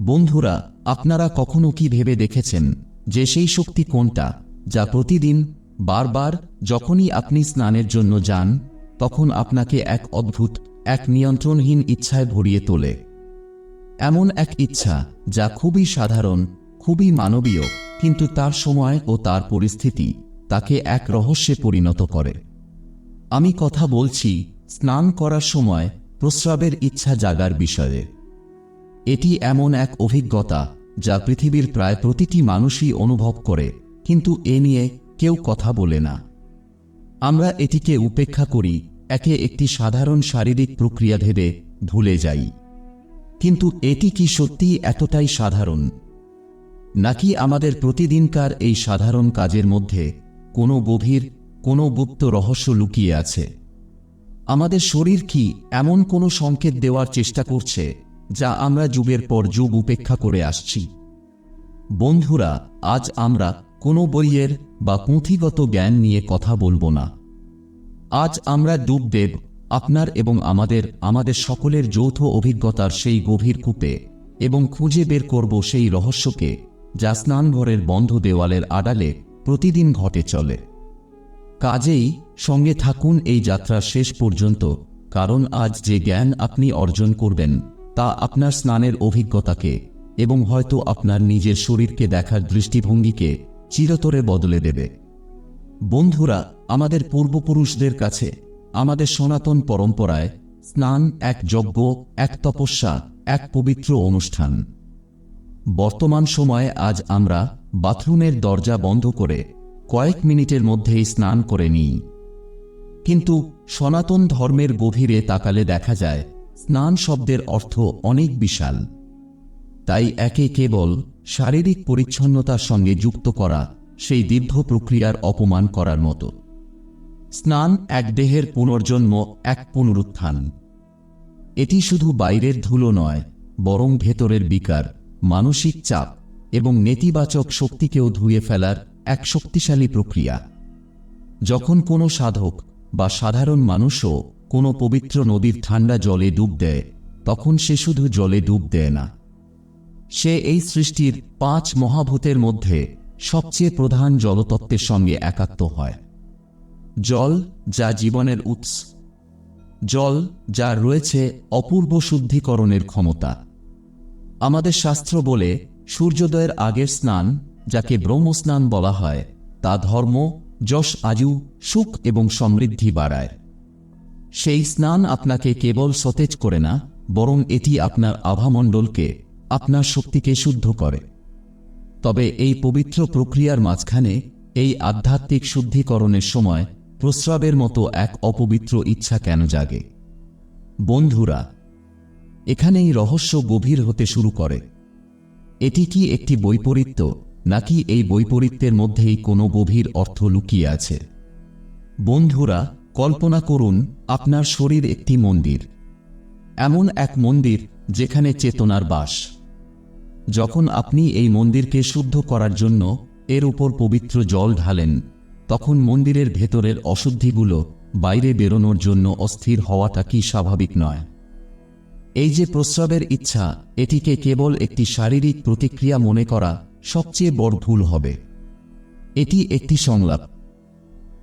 বন্ধুরা, আপনারা কখনো কি ভেবে দেখেছেন যে সেই শক্তি কোনটা যা প্রতিদিন, বারবার যখনই আপনি স্নানের জন্য যান, তখন আপনাকে এক অদ্ভুত, এক নিয়ন্ত্রণহীন ইচ্ছায় ভরিয়ে তোলে? এমন এক ইচ্ছা যা খুবই সাধারণ, খুবই মানবীয়, কিন্তু তার সময় ও তার পরিস্থিতি তাকে এক রহস্যে পরিণত করে। আমি কথা বলছি স্নান করার সময় প্রস্রাবের ইচ্ছা জাগার বিষয়ে। এটি এমন এক অভিজ্ঞতা যা পৃথিবীর প্রায় প্রতিটি মানুষই অনুভব করে, কিন্তু এ নিয়ে কেউ কথা বলে না। আমরা এটিকে উপেক্ষা করি, একে একটি সাধারণ শারীরিক প্রক্রিয়া ভেবে ভুলে যাই। কিন্তু এটি কি সত্যিই এতটাই সাধারণ? নাকি আমাদের প্রতিদিনকার এই সাধারণ কাজের মধ্যে কোনো গভীর, কোনো গুপ্ত রহস্য লুকিয়ে আছে? আমাদের শরীর কি এমন কোনো সংকেত দেওয়ার চেষ্টা করছে যা আমরা যুগের পর যুগ উপেক্ষা করে আসছি। বন্ধুরা, আজ আমরা কোনো বইয়ের বা পুঁথিগত জ্ঞান নিয়ে কথা বলব না। আজ আমরা ডুব দেব আপনার এবং আমাদের আমাদের সকলের যৌথ অভিজ্ঞতার সেই গভীর কূপে এবং খুঁজে বের করব সেই রহস্যকে যা স্নানঘরের বন্ধ দেওয়ালের আড়ালে প্রতিদিন ঘটে চলে। কাজেই সঙ্গে থাকুন এই যাত্রার শেষ পর্যন্ত, কারণ আজ যে জ্ঞান আপনি অর্জন করবেন তা আপনার স্নানের অভিজ্ঞতাকে এবং হয়তো আপনার নিজের শরীরকে দেখার দৃষ্টিভঙ্গিকে চিরতরে বদলে দেবে। বন্ধুরা, আমাদের পূর্বপুরুষদের কাছে আমাদের সনাতন পরম্পরায় স্নান এক যজ্ঞ, এক তপস্যা, এক পবিত্র অনুষ্ঠান। বর্তমান সময়ে আজ আমরা বাথরুমের দরজা বন্ধ করে কয়েক মিনিটের মধ্যেই স্নান করে নিই। কিন্তু সনাতন ধর্মের গভীরে তাকালে দেখা যায় স্নান শব্দের অর্থ অনেক বিশাল। তাই একে কেবল শারীরিক পরিচ্ছন্নতার সঙ্গে যুক্ত করা সেই দীর্ঘ প্রক্রিয়ার অপমান করার মতো। স্নান এক দেহের পুনর্জন্ম, এক পুনরুত্থান। এটি শুধু বাইরের ধুলো নয়, বরং ভেতরের বিকার, মানসিক চাপ এবং নেতিবাচক শক্তিকেও ধুয়ে ফেলার এক শক্তিশালী প্রক্রিয়া। যখন কোনো সাধক বা সাধারণ মানুষও কোনো পবিত্র নদীর ঠান্ডা জলে ডুব দেয়, তখন সে শুধু জলে ডুব দেয় না। সে এই সৃষ্টির পাঁচ মহাভূতের মধ্যে সবচেয়ে প্রধান জলতত্ত্বের সঙ্গে একাত্ম হয়। জল যা জীবনের উৎস, জল যার রয়েছে অপূর্ব শুদ্ধিকরণের ক্ষমতা। আমাদের শাস্ত্র বলে, সূর্যোদয়ের আগের স্নান, যাকে ব্রহ্মস্নান বলা হয়, তা ধর্ম, যশ আজু সুখ এবং সমৃদ্ধি বাড়ায়। সেই স্নান আপনাকে কেবল সতেজ করে না, বরং এটি আপনার আভামণ্ডলকে, আপনার শক্তিকে শুদ্ধ করে। তবে এই পবিত্র প্রক্রিয়ার মাঝখানে, এই আধ্যাত্মিক শুদ্ধিকরণের সময়, প্রস্রাবের মতো এক অপবিত্র ইচ্ছা কেন জাগে? বন্ধুরা, এখানেই রহস্য গভীর হতে শুরু করে। এটি কি একটি বৈপরীত্য, নাকি এই বৈপরীত্যের মধ্যেই কোনো গভীর অর্থ লুকিয়ে আছে? বন্ধুরা কল্পনা করুন, আপনার শরীর একটি মন্দির। এমন এক মন্দির যেখানে চেতনার বাস। যখন আপনি এই মন্দিরকে শুদ্ধ করার জন্য এর উপর পবিত্র জল ঢালেন, তখন মন্দিরের ভেতরের অশুদ্ধিগুলো বাইরে বেরোনোর জন্য অস্থির হওয়াটা কি স্বাভাবিক নয়। এই যে প্রস্রাবের ইচ্ছা, এটিকে কেবল একটি শারীরিক প্রতিক্রিয়া মনে করা সবচেয়ে বড় ভুল হবে। এটি একটি সংলাপ।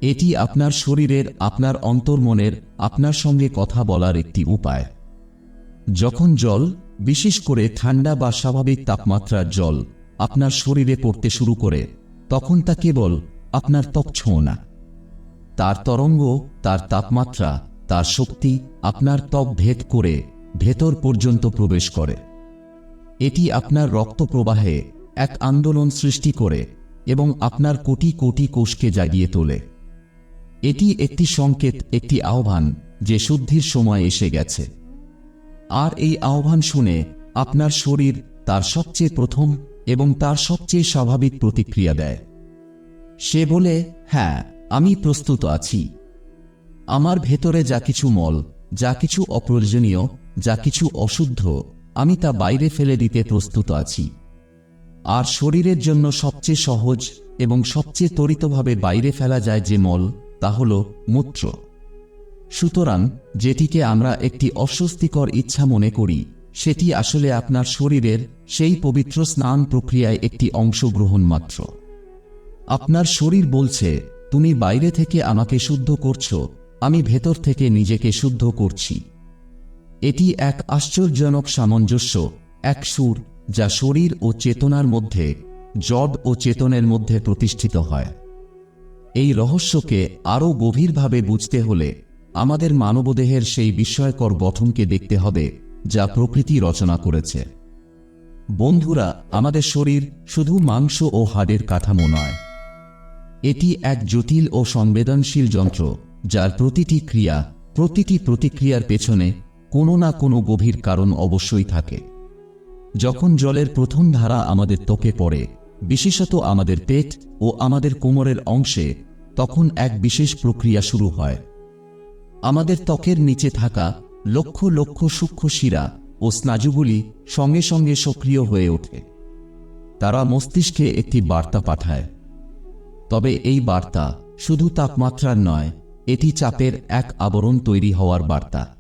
এটি আপনার শরীরের, আপনার অন্তর্মনের, আপনার সঙ্গে কথা বলার একটি উপায়। যখন জল, বিশেষ করে ঠান্ডা বা স্বাভাবিক তাপমাত্রার জল, আপনার শরীরে পড়তে শুরু করে, তখন তা কেবল আপনার ত্বক ছোঁয় না। তার তরঙ্গ, তার তাপমাত্রা, তার শক্তি আপনার ত্বক ভেদ করে ভেতর পর্যন্ত প্রবেশ করে। এটি আপনার রক্ত প্রবাহে এক আন্দোলন সৃষ্টি করে এবং আপনার কোটি কোটি কোষকে জাগিয়ে তোলে। এটি একটি সংকেত, একটি আহ্বান যে শুদ্ধির সময় এসে গেছে। আর এই আহ্বান শুনে আপনার শরীর তার সবচেয়ে প্রথম এবং তার সবচেয়ে স্বাভাবিক প্রতিক্রিয়া দেয়। সে বলে হ্যাঁ আমি প্রস্তুত আছি। আমার ভেতরে যা কিছু মল, যা কিছু অপ্রয়োজনীয়, যা কিছু অশুদ্ধ, আমি তা বাইরে ফেলে দিতে প্রস্তুত আছি। আর শরীরের জন্য সবচেয়ে সহজ এবং সবচেয়ে ত্বরিতভাবে বাইরে ফেলা যায় যে মল তা হল মূত্র। সুতরাং যেটিকে আমরা একটি অস্বস্তিকর ইচ্ছা মনে করি, সেটি আসলে আপনার শরীরের সেই পবিত্র স্নান প্রক্রিয়ায় একটি অংশগ্রহণ মাত্র। আপনার শরীর বলছে, তুমি বাইরে থেকে আমাকে শুদ্ধ করছ, আমি ভেতর থেকে নিজেকে শুদ্ধ করছি। এটি এক আশ্চর্যজনক সামঞ্জস্য, এক সুর, যা শরীর ও চেতনার মধ্যে, জড ও চেতনের মধ্যে প্রতিষ্ঠিত হয়। এই রহস্যকে আরও গভীরভাবে বুঝতে হলে আমাদের মানবদেহের সেই বিস্ময়কর গঠনকে দেখতে হবে, যা প্রকৃতি রচনা করেছে। বন্ধুরা, আমাদের শরীর শুধু মাংস ও হাড়ের কাঠামো নয়। এটি এক জটিল ও সংবেদনশীল যন্ত্র, যার প্রতিটি ক্রিয়া, প্রতিটি প্রতিক্রিয়ার পেছনে কোনো না কোনো গভীর কারণ অবশ্যই থাকে। যখন জলের প্রথম ধারা আমাদের ত্বকে পড়ে বিশেষত আমাদের পেট ও আমাদের কোমরের অংশে তখন এক বিশেষ প্রক্রিয়া শুরু হয়। আমাদের ত্বকের নিচে থাকা লক্ষ লক্ষ সূক্ষ্ম শিরা ও স্নাজুগুলি সঙ্গে সঙ্গে সক্রিয় হয়ে ওঠে। তারা মস্তিষ্কে একটি বার্তা পাঠায়। তবে এই বার্তা শুধু তাপমাত্রার নয়, এটি চাপের এক আবরণ তৈরি হওয়ার বার্তা।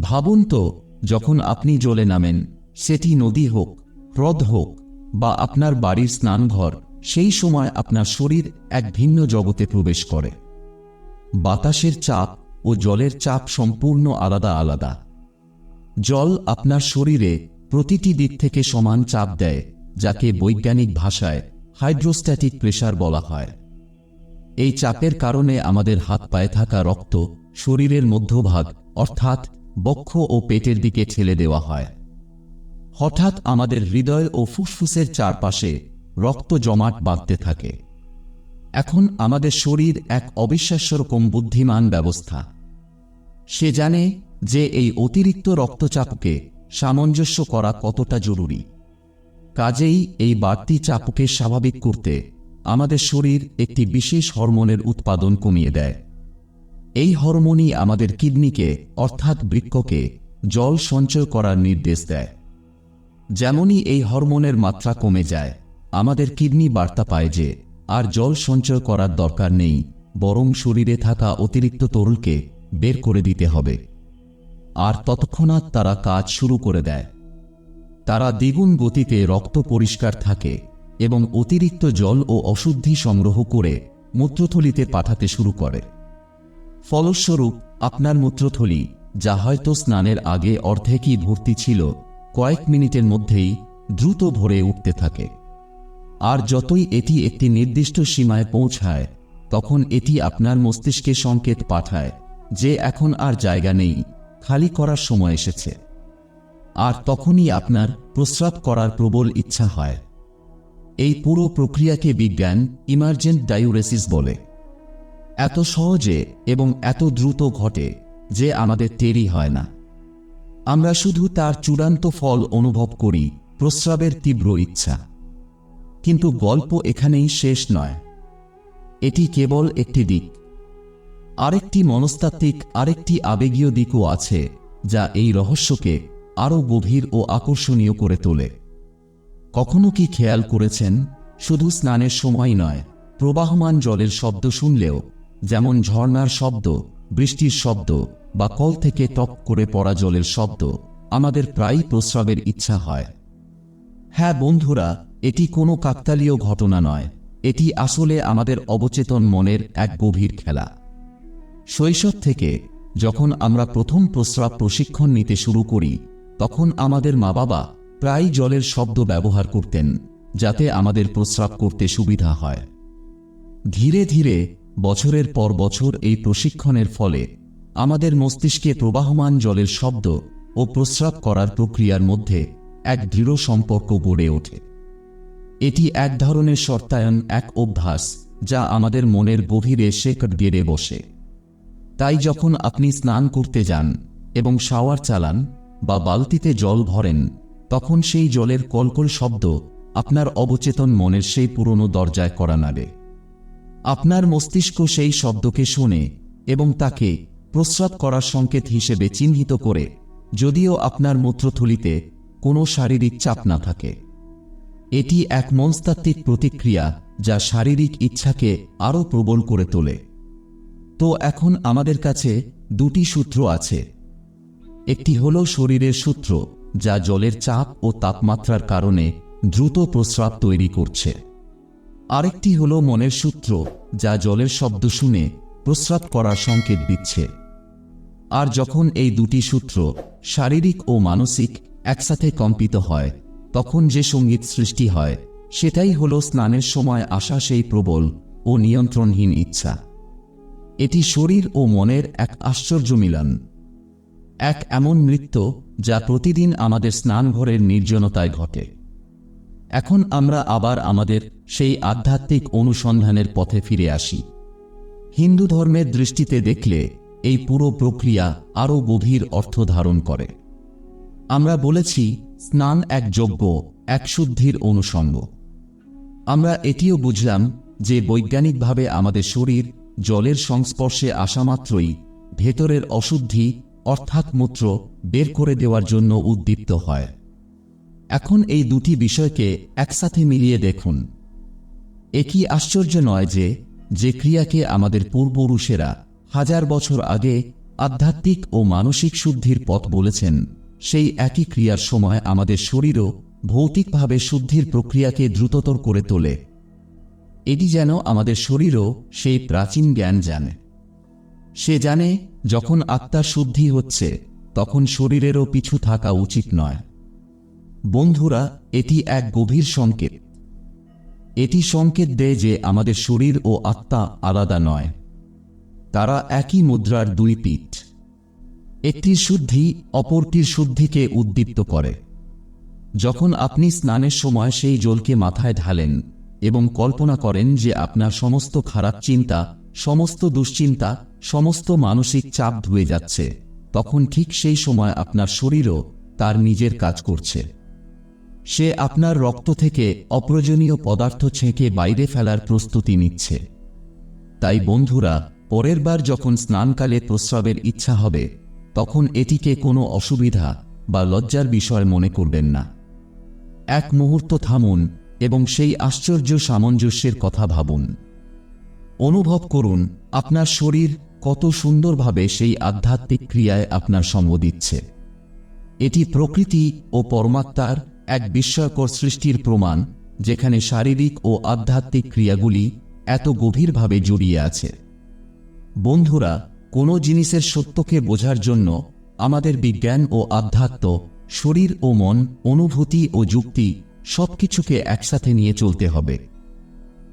ভাবুন তো, যখন আপনি জলে নামেন, সেটি নদী হোক, হ্রদ হোক বা আপনার বাড়ির স্নানঘর, সেই সময় আপনার শরীর এক ভিন্ন জগতে প্রবেশ করে। বাতাসের চাপ ও জলের চাপ সম্পূর্ণ আলাদা আলাদা। জল আপনার শরীরে প্রতিটি দিক থেকে সমান চাপ দেয়, যাকে বৈজ্ঞানিক ভাষায় হাইড্রোস্ট্যাটিক প্রেশার বলা হয়। এই চাপের কারণে আমাদের হাত পায়ে থাকা রক্ত শরীরের মধ্যভাগ, অর্থাৎ বক্ষ ও পেটের দিকে ঠেলে দেওয়া হয়। হঠাৎ আমাদের হৃদয় ও ফুসফুসের চারপাশে রক্ত জমাট বাঁধতে থাকে। এখন আমাদের শরীর এক অবিশ্বাস্য রকম বুদ্ধিমান ব্যবস্থা। সে জানে যে এই অতিরিক্ত রক্তচাপকে সামঞ্জস্য করা কতটা জরুরি। কাজেই এই বাড়তি চাপকে স্বাভাবিক করতে আমাদের শরীর একটি বিশেষ হরমোনের উৎপাদন কমিয়ে দেয়। এই হরমোনই আমাদের কিডনিকে, অর্থাৎ বৃক্ষকে জল সঞ্চয় করার নির্দেশ দেয়। যেমনই এই হরমোনের মাত্রা কমে যায়, আমাদের কিডনি বার্তা পায় যে, আর জল সঞ্চয় করার দরকার নেই, বরং শরীরে থাকা অতিরিক্ত তরলকে বের করে দিতে হবে। আর তৎক্ষণাৎ তারা কাজ শুরু করে দেয়। তারা দ্বিগুণ গতিতে রক্ত পরিষ্কার থাকে এবং অতিরিক্ত জল ও অশুদ্ধি সংগ্রহ করে মূত্রথলিতে পাঠাতে শুরু করে। ফলস্বরূপ, আপনার মূত্রথলি, যা হয়তো স্নানের আগে অর্ধেকই ভর্তি ছিল কয়েক মিনিটের মধ্যেই দ্রুত ভরে উঠতে থাকে। আর যতই এটি একটি নির্দিষ্ট সীমায় পৌঁছায়, তখন এটি আপনার মস্তিষ্কে সংকেত পাঠায় যে এখন আর জায়গা নেই, খালি করার সময় এসেছে। আর তখনই আপনার প্রস্রাব করার প্রবল ইচ্ছা হয়। এই পুরো প্রক্রিয়াকে বিজ্ঞান ইমার্জেন্ট ডাইউরেসিস বলে। এত সহজে এবং এত দ্রুত ঘটে যে আমাদের টেরি হয় না। আমরা শুধু তার চূড়ান্ত ফল অনুভব করি, প্রস্রাবের তীব্র ইচ্ছা। কিন্তু গল্প এখানেই শেষ নয়। এটি কেবল একটি দিক। আরেকটি মনস্তাত্ত্বিক, আরেকটি আবেগীয় দিকও আছে, যা এই রহস্যকে আরও গভীর ও আকর্ষণীয় করে তোলে। কখনো কি খেয়াল করেছেন? শুধু স্নানের সময় নয়, প্রবাহমান জলের শব্দ শুনলেও, যেমন ঝর্ণার শব্দ, বৃষ্টির শব্দ বা কল থেকে টপ করে পড়া জলের শব্দ, আমাদের প্রায়ই প্রস্রাবের ইচ্ছা হয়। হ্যাঁ বন্ধুরা, এটি কোনো কাকতালীয় ঘটনা নয়। এটি আসলে আমাদের অবচেতন মনের এক গভীর খেলা। শৈশব থেকে, যখন আমরা প্রথম প্রস্রাব প্রশিক্ষণ নিতে শুরু করি, তখন আমাদের মা বাবা প্রায় জলের শব্দ ব্যবহার করতেন, যাতে আমাদের প্রস্রাব করতে সুবিধা হয়। ধীরে ধীরে, বছরের পর বছর এই প্রশিক্ষণের ফলে আমাদের মস্তিষ্কে প্রবাহমান জলের শব্দ ও প্রস্রাব করার প্রক্রিয়ার মধ্যে এক দৃঢ় সম্পর্ক গড়ে ওঠে। এটি এক ধরনের শর্তায়ন, এক অভ্যাস, যা আমাদের মনের গভীরে শেকট গেড়ে বসে। তাই যখন আপনি স্নান করতে যান এবং শাওয়ার চালান বা বালতিতে জল ভরেন, তখন সেই জলের কলকল শব্দ আপনার অবচেতন মনের সেই পুরনো দরজায় করা নাড়ে। আপনার মস্তিষ্ক সেই শব্দকে শোনে এবং তাকে প্রস্রাব করার সংকেত হিসেবে চিহ্নিত করে, যদিও আপনার মূত্রথলিতে কোনো শারীরিক চাপ না থাকে। এটি এক মনস্তাত্ত্বিক প্রতিক্রিয়া যা শারীরিক ইচ্ছাকে আরও প্রবল করে তোলে। তো এখন আমাদের কাছে দুটি সূত্র আছে। একটি হল শরীরের সূত্র, যা জলের চাপ ও তাপমাত্রার কারণে দ্রুত প্রস্রাব তৈরি করছে। আরেকটি হল মনের সূত্র, যা জলের শব্দ শুনে প্রস্রাব করার সংকেত দিচ্ছে। আর যখন এই দুটি সূত্র শারীরিক ও মানসিক একসাথে কম্পিত হয়, তখন যে সংগীত সৃষ্টি হয়, সেটাই হল স্নানের সময় আসা সেই প্রবল ও নিয়ন্ত্রণহীন ইচ্ছা। এটি শরীর ও মনের এক আশ্চর্য মিলন। এক এমন নৃত্য যা প্রতিদিন আমাদের স্নানঘরের নির্জনতায় ঘটে। এখন আমরা আবার আমাদের সেই আধ্যাত্মিক অনুসন্ধানের পথে ফিরে আসি। হিন্দু ধর্মের দৃষ্টিতে দেখলে এই পুরো প্রক্রিয়া আরও গভীর অর্থ ধারণ করে। আমরা বলেছি, স্নান এক যজ্ঞ, এক শুদ্ধির অনুষঙ্গ। আমরা এটিও বুঝলাম যে বৈজ্ঞানিকভাবে আমাদের শরীর জলের সংস্পর্শে আসা মাত্রই ভেতরের অশুদ্ধি, অর্থাৎ মূত্র, বের করে দেওয়ার জন্য উদ্দীপ্ত হয়। এখন এই দুটি বিষয়কে একসাথে মিলিয়ে দেখুন। একই আশ্চর্য নয় যে যে ক্রিয়াকে আমাদের পূর্বপুরুষেরা হাজার বছর আগে আধ্যাত্মিক ও মানসিক শুদ্ধির পথ বলেছেন। সেই একই ক্রিয়ার সময় আমাদের শরীরও ভৌতিকভাবে শুদ্ধির প্রক্রিয়াকে দ্রুততর করে তোলে। এটি যেন আমাদের শরীরও সেই প্রাচীন জ্ঞান জানে। সে জানে, যখন আত্মার শুদ্ধি হচ্ছে, তখন শরীরেরও পিছু থাকা উচিত নয়। বন্ধুরা, এটি এক গভীর সংকেত। এটি সংকেত দেয় যে আমাদের শরীর ও আত্মা আলাদা নয়। তারা একই মুদ্রার দুই পিঠ। একটির শুদ্ধি অপরটির শুদ্ধিকে উদ্দীপ্ত করে। যখন আপনি স্নানের সময় সেই জলকে মাথায় ঢালেন এবং কল্পনা করেন যে আপনার সমস্ত খারাপ চিন্তা, সমস্ত দুশ্চিন্তা, সমস্ত মানসিক চাপ ধুয়ে যাচ্ছে, তখন ঠিক সেই সময় আপনার শরীরও তার নিজের কাজ করছে। সে আপনার রক্ত থেকে অপ্রয়োজনীয় পদার্থ ছেঁকে বাইরে ফেলার প্রস্তুতি নিচ্ছে। তাই বন্ধুরা পরের বার যখন স্নানকালে প্রস্রাবের ইচ্ছা হবে, তখন এটিকে কোনো অসুবিধা বা লজ্জার বিষয় মনে করবেন না। এক মুহূর্ত থামুন এবং সেই আশ্চর্য সামঞ্জস্যের কথা ভাবুন। অনুভব করুন আপনার শরীর কত সুন্দরভাবে সেই আধ্যাত্মিক ক্রিয়ায় আপনার সঙ্গ দিচ্ছে। এটি প্রকৃতি ও পরমাত্মার এক বিস্ময়কর সৃষ্টির প্রমাণ, যেখানে শারীরিক ও আধ্যাত্মিক ক্রিয়াগুলি এত গভীরভাবে জড়িয়ে আছে। বন্ধুরা, কোনো জিনিসের সত্যকে বোঝার জন্য আমাদের বিজ্ঞান ও আধ্যাত্ম, শরীর ও মন, অনুভূতি ও যুক্তি সবকিছুকে একসাথে নিয়ে চলতে হবে।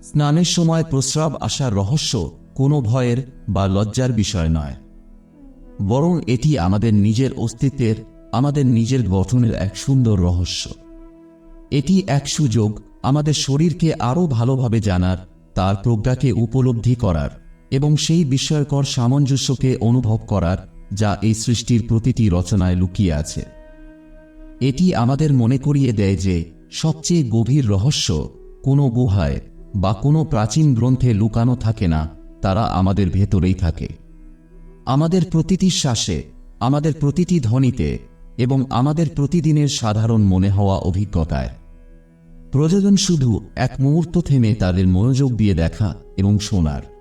স্নানের সময় প্রস্রাব আসার রহস্য কোনো ভয়ের বা লজ্জার বিষয় নয়। বরং এটি আমাদের নিজের অস্তিত্বের, আমাদের নিজের গঠনের এক সুন্দর রহস্য। এটি এক সুযোগ আমাদের শরীরকে আরও ভালোভাবে জানার, তার প্রজ্ঞাকে উপলব্ধি করার। এবং সেই বিস্ময়কর সামঞ্জস্যকে অনুভব করার, যা এই সৃষ্টির প্রতিটি রচনায় লুকিয়ে আছে। এটি আমাদের মনে করিয়ে দেয় যে, সবচেয়ে গভীর রহস্য কোনো গুহায় বা কোনো প্রাচীন গ্রন্থে লুকানো থাকে না, তারা আমাদের ভেতরেই থাকে। আমাদের প্রতিটি শ্বাসে, আমাদের প্রতিটি ধ্বনিতে এবং আমাদের প্রতিদিনের সাধারণ মনে হওয়া অভিজ্ঞতায়। প্রযোজন শুধু এক মুহূর্ত থেমে তাদের মনোযোগ দিয়ে দেখা এবং শোনার।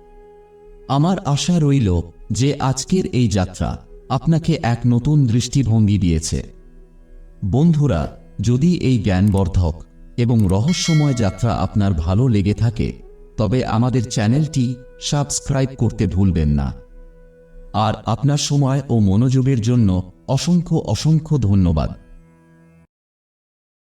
আমার আশা রইল যে আজকের এই যাত্রা আপনাকে এক নতুন দৃষ্টিভঙ্গি দিয়েছে। বন্ধুরা, যদি এই জ্ঞানবর্ধক এবং রহস্যময় যাত্রা আপনার ভালো লেগে থাকে, তবে আমাদের চ্যানেলটি সাবস্ক্রাইব করতে ভুলবেন না। আর আপনার সময় ও মনোযোগের জন্য অসংখ্য অসংখ্য ধন্যবাদ।